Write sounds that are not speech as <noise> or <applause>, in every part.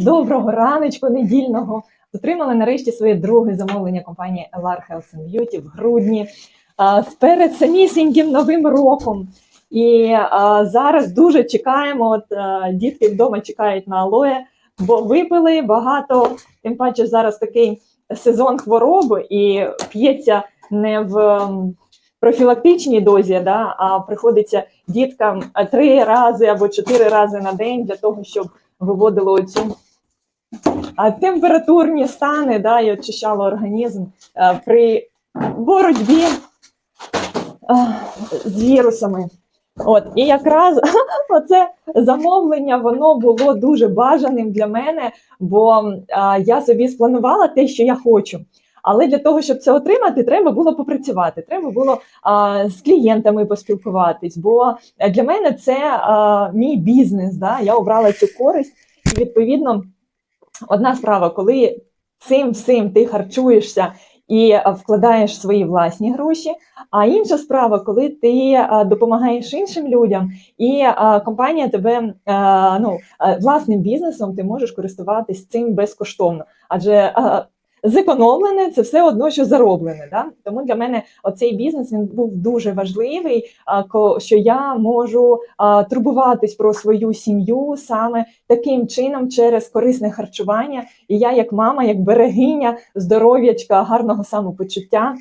Доброго раночку недільного. Отримали нарешті своє друге замовлення компанії LR Health and Beauty в грудні а, перед самісіньким новим роком. І а, зараз дуже чекаємо. От а, дітки вдома чекають на алоє, бо випили багато. Тим паче зараз такий сезон хвороби і п'ється не в профілактичній дозі, да, а приходиться діткам три рази або чотири рази на день для того, щоб виводило оцю а, температурні стани, да, і очищало організм е, при боротьбі е, з вірусами. От, і якраз <laughs> оце замовлення воно було дуже бажаним для мене, бо е, я собі спланувала те, що я хочу. Але для того, щоб це отримати, треба було попрацювати, треба було а, з клієнтами поспілкуватись. Бо для мене це а, мій бізнес. Да? Я обрала цю користь, і відповідно одна справа, коли цим всім ти харчуєшся і вкладаєш свої власні гроші. А інша справа, коли ти допомагаєш іншим людям, і компанія тебе ну, власним бізнесом ти можеш користуватись цим безкоштовно. Адже зекономлене це все одно, що зароблене. Да? Тому для мене оцей бізнес він був дуже важливий, що я можу турбуватись про свою сім'ю саме таким чином через корисне харчування. І я, як мама, як берегиня здоров'ячка, гарного самопочуття.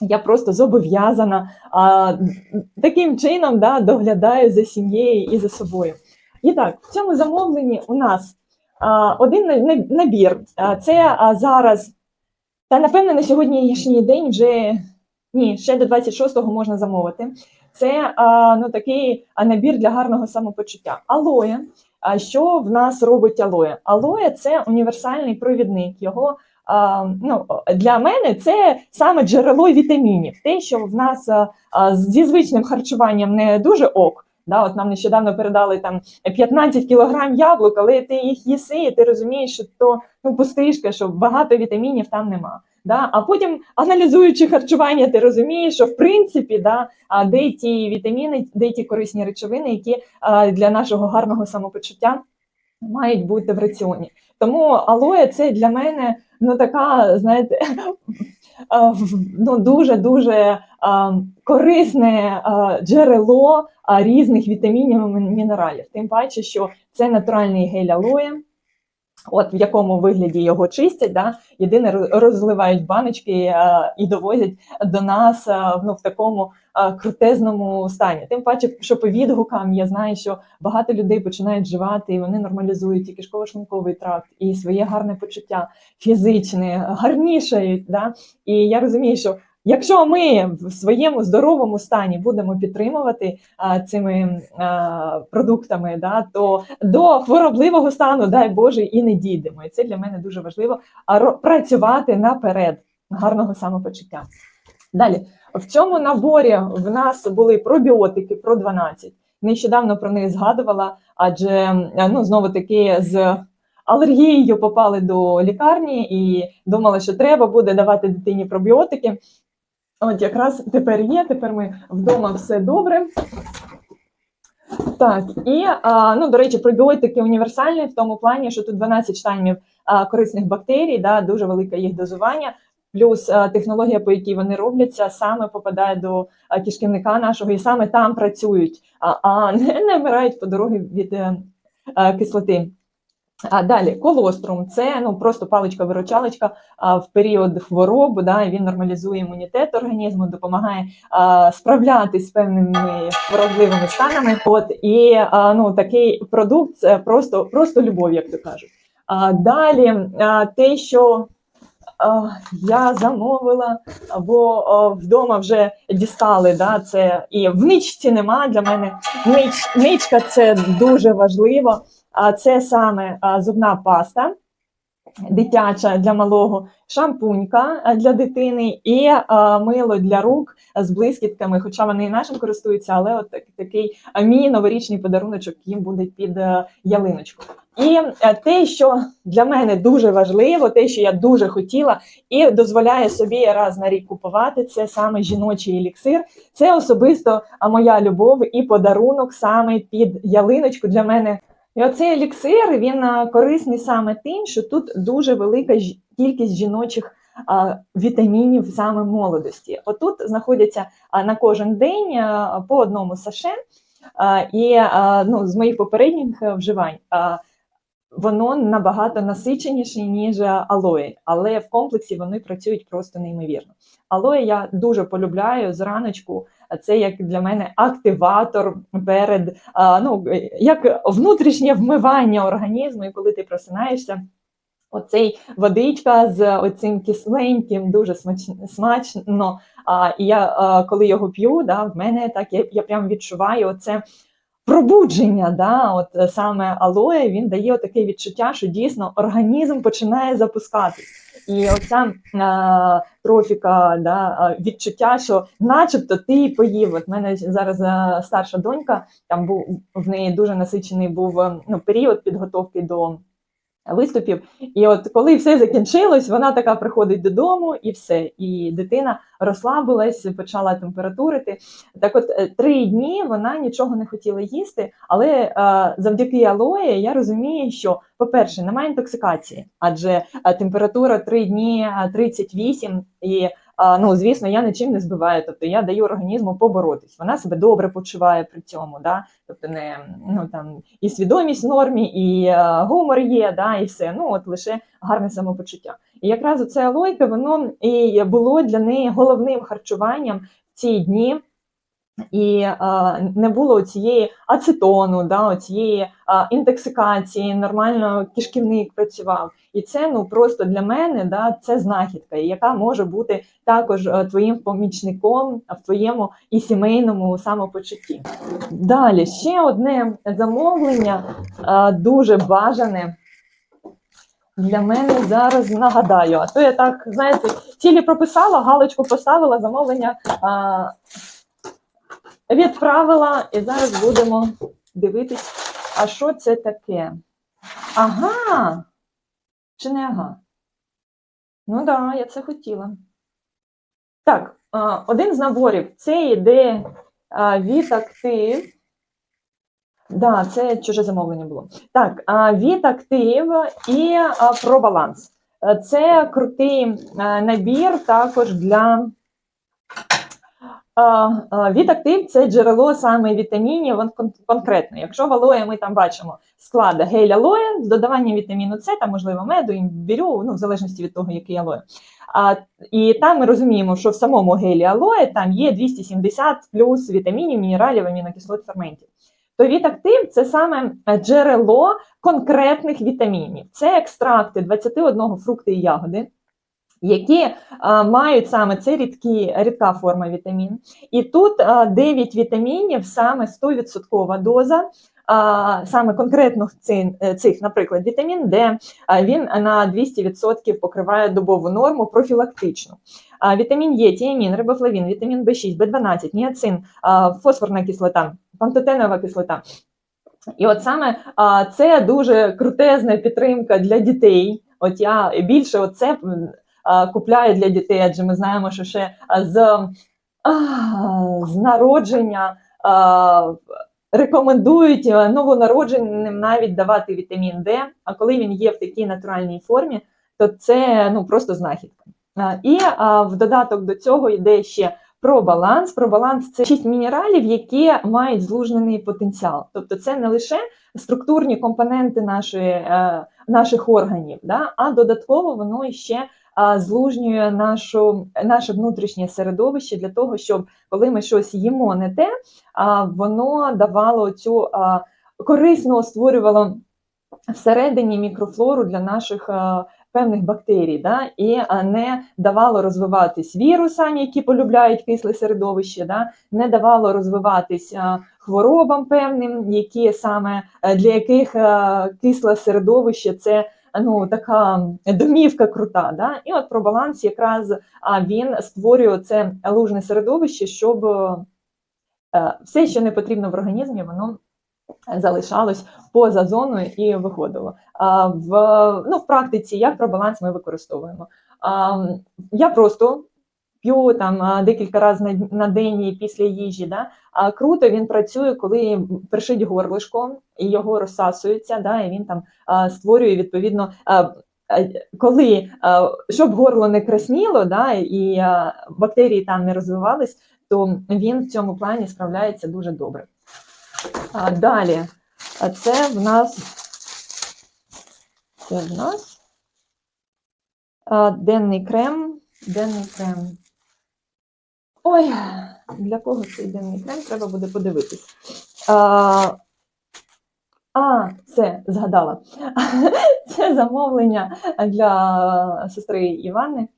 Я просто зобов'язана а, таким чином да, доглядаю за сім'єю і за собою. І так, в цьому замовленні у нас один на- на- набір. Це зараз, та напевно на сьогоднішній день вже ні, ще до 26-го можна замовити. Це ну, такий набір для гарного самопочуття. Алоє. Що в нас робить алоє? Алоє це універсальний провідник. Його ну, для мене це саме джерело вітамінів. Те, що в нас зі звичним харчуванням не дуже ок. Да, от нам нещодавно передали там 15 кілограм яблук, але ти їх їси, і ти розумієш, що то ну пустишка, що багато вітамінів там нема. Да? А потім, аналізуючи харчування, ти розумієш, що в принципі да, де ті вітаміни, де ті корисні речовини, які для нашого гарного самопочуття мають бути в раціоні. Тому алоє це для мене ну така, знаєте, ну дуже дуже корисне джерело різних вітамінів і мінералів. Тим паче, що це натуральний гель алоє. От в якому вигляді його чистять, да? єдине роз- розливають баночки а, і довозять до нас а, ну, в такому а, крутезному стані. Тим паче, що по відгукам я знаю, що багато людей починають вживати, і вони нормалізують і кишково-шлунковий тракт, і своє гарне почуття фізичне, гарнішають. Да? І я розумію, що якщо ми в своєму здоровому стані будемо підтримувати а, цими а, продуктами, да, то до хворобливого стану, дай Боже, і не дійдемо. І це для мене дуже важливо а, працювати наперед гарного самопочуття. Далі, в цьому наборі в нас були пробіотики про 12. Нещодавно про них згадувала, адже ну, знову таки з алергією попали до лікарні і думали, що треба буде давати дитині пробіотики. От якраз тепер є, тепер ми вдома все добре. Так, і ну, до речі, пробіотики універсальні в тому плані, що тут 12 штамів корисних бактерій, да, дуже велике їх дозування. Плюс технологія, по якій вони робляться, саме попадає до кишківника нашого, і саме там працюють, а, не вмирають по дорозі від е, е, кислоти. А далі колострум це ну просто паличка-виручалочка в період хвороб, да, він нормалізує імунітет організму, допомагає а, справлятись з певними хворобливими станами. От і а, ну такий продукт це просто, просто любов, як то кажуть. А далі а, те, що а, я замовила, або вдома вже дістали. Да, це і в ничці нема для мене. Нич, ничка це дуже важливо. Це саме зубна паста дитяча для малого, шампунька для дитини і мило для рук з блискітками, хоча вони і нашим користуються, але от так- такий мій новорічний подаруночок їм буде під е, ялиночку. І е, те, що для мене дуже важливо, те, що я дуже хотіла, і дозволяє собі раз на рік купувати, це саме жіночий еліксир. Це особисто моя любов і подарунок саме під ялиночку для мене. І оцей еліксир він корисний саме тим, що тут дуже велика кількість жіночих вітамінів саме молодості. Отут знаходяться на кожен день по одному саше. І ну, з моїх попередніх е, вживань воно набагато насиченіше, ніж алоє, але в комплексі вони працюють просто неймовірно. Алоє я дуже полюбляю зраночку. Це як для мене активатор перед ну, як внутрішнє вмивання організму, і коли ти просинаєшся. Оцей водичка з оцим кисленьким, дуже смачно смачно. А, і я коли його п'ю, да, в мене так я, я прям відчуваю оце пробудження. Да, от е, саме алоє він дає таке відчуття, що дійсно організм починає запускатись. І оця а, трофіка, да, відчуття, що начебто ти поїв. От мене зараз старша донька, там був в неї дуже насичений був е, ну, період підготовки до виступів. І от коли все закінчилось, вона така приходить додому і все. І дитина розслабилась, почала температурити. Так, от е, три дні вона нічого не хотіла їсти, але е, завдяки алої я розумію, що, по-перше, немає інтоксикації, адже е, температура три дні е, 38 і. Ну, звісно, я нічим не збиваю, тобто я даю організму поборотись. Вона себе добре почуває при цьому, да? тобто не ну там і свідомість в нормі, і е, гумор є, да, і все. Ну от лише гарне самопочуття. І якраз оце алойка, воно і було для неї головним харчуванням в ці дні. І не було цієї ацетону, да, цієї інтоксикації, нормально кишківник працював. І це ну просто для мене да, це знахідка, яка може бути також е, твоїм помічником в твоєму і сімейному самопочутті. Далі ще одне замовлення е, дуже бажане. Для мене зараз нагадаю, а то я так, знаєте, цілі прописала, галочку поставила, замовлення відправила, і зараз будемо дивитись, а що це таке? Ага! Чи не ага? Ну так, да, я це хотіла. Так, один з наборів це йде від актив. Да, це чуже замовлення було. Так, від актив і про баланс. Це крутий набір також для а, а, від актив це джерело саме вітамінів конкретно. Якщо в алоє ми там бачимо склад гель алоє з додаванням вітаміну С, там можливо меду, імбірю, ну в залежності від того, який алоє. А, і там ми розуміємо, що в самому гелі алоє там є 270 плюс вітамінів, мінералів, амінокислот, ферментів. То вітактив це саме джерело конкретних вітамінів. Це екстракти 21 фрукти і ягоди, які а, мають саме це рідкі, рідка форма вітамін. І тут а, 9 вітамінів, саме 100% доза. А, саме конкретно цих, наприклад, вітамін Д, а, він на 200% покриває добову норму профілактичну. А, вітамін Е, тіамін, рибофлавін, вітамін В6, В12, ніацин, а, фосфорна кислота, пантотенова кислота. І от саме а, це дуже крутезна підтримка для дітей. От я більше оце а, купляю для дітей, адже ми знаємо, що ще з, з народження рекомендують новонародженим навіть давати вітамін Д. А коли він є в такій натуральній формі, то це ну просто знахідка. І в додаток до цього йде ще про баланс. Про баланс це шість мінералів, які мають злужнений потенціал. Тобто, це не лише структурні компоненти нашої, е, наших органів, да, а додатково воно ще злужнює нашу, наше внутрішнє середовище для того, щоб коли ми щось їмо не те, воно давало цю а, корисно створювало всередині мікрофлору для наших певних бактерій, да, і не давало розвиватись вірусам, які полюбляють кисле середовище, да, не давало розвиватись хворобам певним, які саме е, для яких кисле середовище це ну, така домівка крута. Да? І от про баланс якраз він створює це лужне середовище, щоб е, все, що не потрібно в організмі, воно залишалось поза зоною і виходило. А в, ну, в практиці як про баланс ми використовуємо? А, я просто п'ю там декілька разів на, день після їжі. Да? А круто він працює, коли першить горлишко і його розсасується, да? і він там створює відповідно. Коли щоб горло не красніло, да, і бактерії там не розвивались, то він в цьому плані справляється дуже добре. Далі, це в нас це в нас денний крем. Денний крем. Ой, для кого цей денний крем? Треба буде подивитись. А, а, все, згадала. <laughs> Це замовлення для сестри Івани.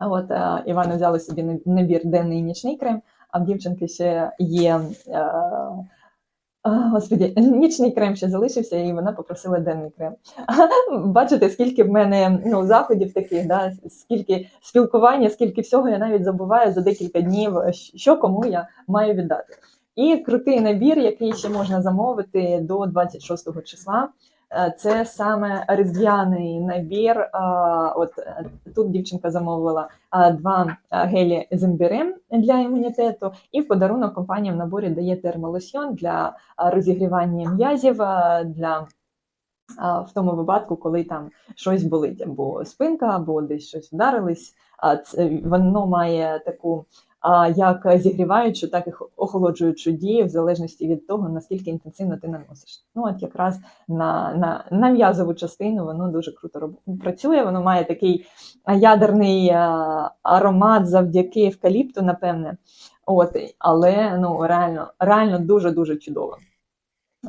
От е, Івана взяла собі набір денний і нічний крем, а в дівчинки ще є. Е, а, Господі, нічний крем ще залишився, і вона попросила денний крем. <laughs> Бачите, скільки в мене ну, заходів таких, да, скільки спілкування, скільки всього я навіть забуваю за декілька днів, що кому я маю віддати. І крутий набір, який ще можна замовити до 26 числа. Е, Це саме різдвяний набір. е, От е, тут дівчинка замовила два гелі з імбирем для імунітету, і в подарунок компанія в наборі дає термолосьйон для розігрівання м'язів для. В тому випадку, коли там щось болить, або спинка, або десь щось вдарились, воно має таку як зігріваючу, так і охолоджуючу дію, в залежності від того, наскільки інтенсивно ти наносиш. Ну от якраз на, на, на м'язову частину воно дуже круто працює. Воно має такий ядерний аромат завдяки евкаліпту, напевне. От, але ну реально, реально дуже дуже чудово.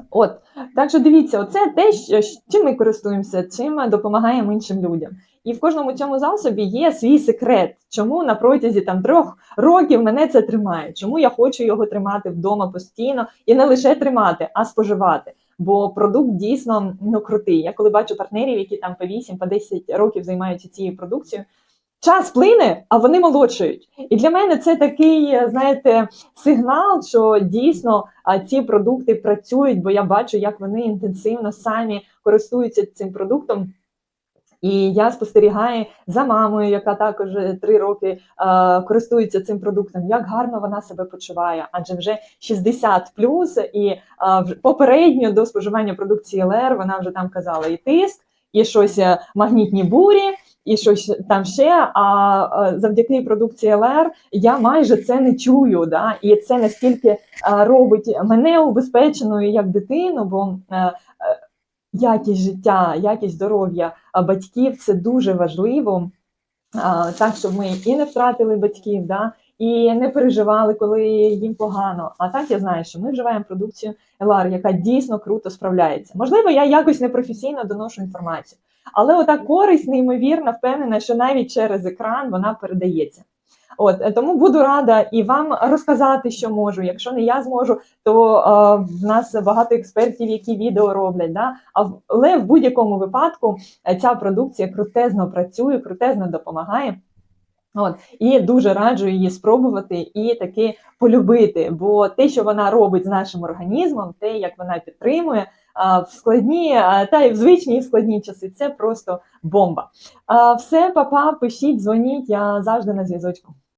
От, так що дивіться, оце те, що, чим ми користуємося, чим допомагаємо іншим людям. І в кожному цьому засобі є свій секрет, чому на протязі там трьох років мене це тримає, чому я хочу його тримати вдома постійно і не лише тримати, а споживати. Бо продукт дійсно ну крутий. Я коли бачу партнерів, які там по 8, по 10 років займаються цією продукцією. Час плине, а вони молодшають. І для мене це такий, знаєте, сигнал, що дійсно ці продукти працюють, бо я бачу, як вони інтенсивно самі користуються цим продуктом. І я спостерігаю за мамою, яка також три роки е, користується цим продуктом, як гарно вона себе почуває, адже вже 60 плюс, і е, вже попередньо до споживання продукції ЛР вона вже там казала і тиск, і щось е, магнітні бурі, і щось там ще. А е, завдяки продукції ЛР я майже це не чую. Да? І це настільки е, робить мене убезпеченою як дитину, бо е, е, якість життя, якість здоров'я батьків це дуже важливо. Так, щоб ми і не втратили батьків, да, і не переживали, коли їм погано. А так я знаю, що ми вживаємо продукцію LR, яка дійсно круто справляється. Можливо, я якось непрофесійно доношу інформацію, але ота користь неймовірна, впевнена, що навіть через екран вона передається. От е, тому буду рада і вам розказати, що можу. Якщо не я зможу, то е, в нас багато експертів, які відео роблять. Да? Але в будь-якому випадку е, ця продукція крутезно працює, крутезно допомагає. От і дуже раджу її спробувати і таки полюбити. Бо те, що вона робить з нашим організмом, те, як вона підтримує в складні та й в звичні і в складні часи, це просто бомба. Все, папа, пишіть, дзвоніть, я завжди на зв'язочку.